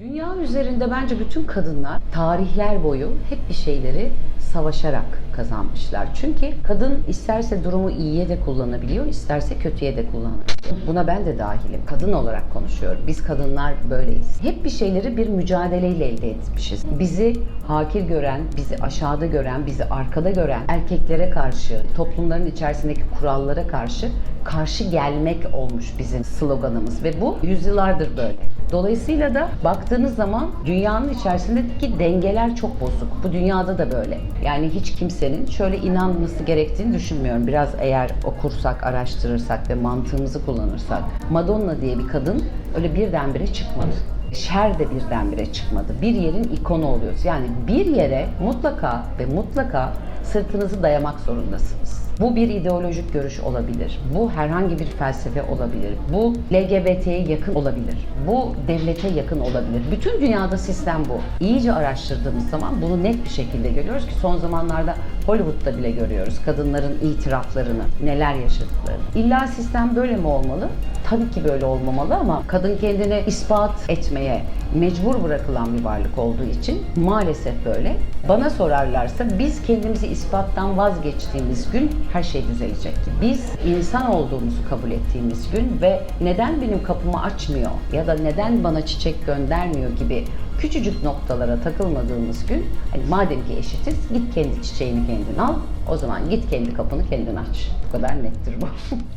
Dünya üzerinde bence bütün kadınlar tarihler boyu hep bir şeyleri savaşarak kazanmışlar. Çünkü kadın isterse durumu iyiye de kullanabiliyor, isterse kötüye de kullanabiliyor. Buna ben de dahilim. Kadın olarak konuşuyorum. Biz kadınlar böyleyiz. Hep bir şeyleri bir mücadeleyle elde etmişiz. Bizi hakir gören, bizi aşağıda gören, bizi arkada gören erkeklere karşı, toplumların içerisindeki kurallara karşı karşı gelmek olmuş bizim sloganımız ve bu yüzyıllardır böyle. Dolayısıyla da baktığınız zaman dünyanın içerisindeki dengeler çok bozuk. Bu dünyada da böyle. Yani hiç kimsenin şöyle inanması gerektiğini düşünmüyorum. Biraz eğer okursak, araştırırsak ve mantığımızı kullanırsak. Madonna diye bir kadın öyle birdenbire çıkmadı. Şer de birdenbire çıkmadı. Bir yerin ikonu oluyoruz. Yani bir yere mutlaka ve mutlaka sırtınızı dayamak zorundasınız. Bu bir ideolojik görüş olabilir. Bu herhangi bir felsefe olabilir. Bu LGBT'ye yakın olabilir. Bu devlete yakın olabilir. Bütün dünyada sistem bu. İyice araştırdığımız zaman bunu net bir şekilde görüyoruz ki son zamanlarda Hollywood'da bile görüyoruz kadınların itiraflarını, neler yaşadıklarını. İlla sistem böyle mi olmalı? Tabii ki böyle olmamalı ama kadın kendini ispat etmeye mecbur bırakılan bir varlık olduğu için maalesef böyle. Bana sorarlarsa biz kendimizi ispattan vazgeçtiğimiz gün her şey düzelecek. Biz insan olduğumuzu kabul ettiğimiz gün ve neden benim kapımı açmıyor ya da neden bana çiçek göndermiyor gibi küçücük noktalara takılmadığımız gün hani madem ki eşitiz git kendi çiçeğini kendin al o zaman git kendi kapını kendin aç. Bu kadar nettir bu.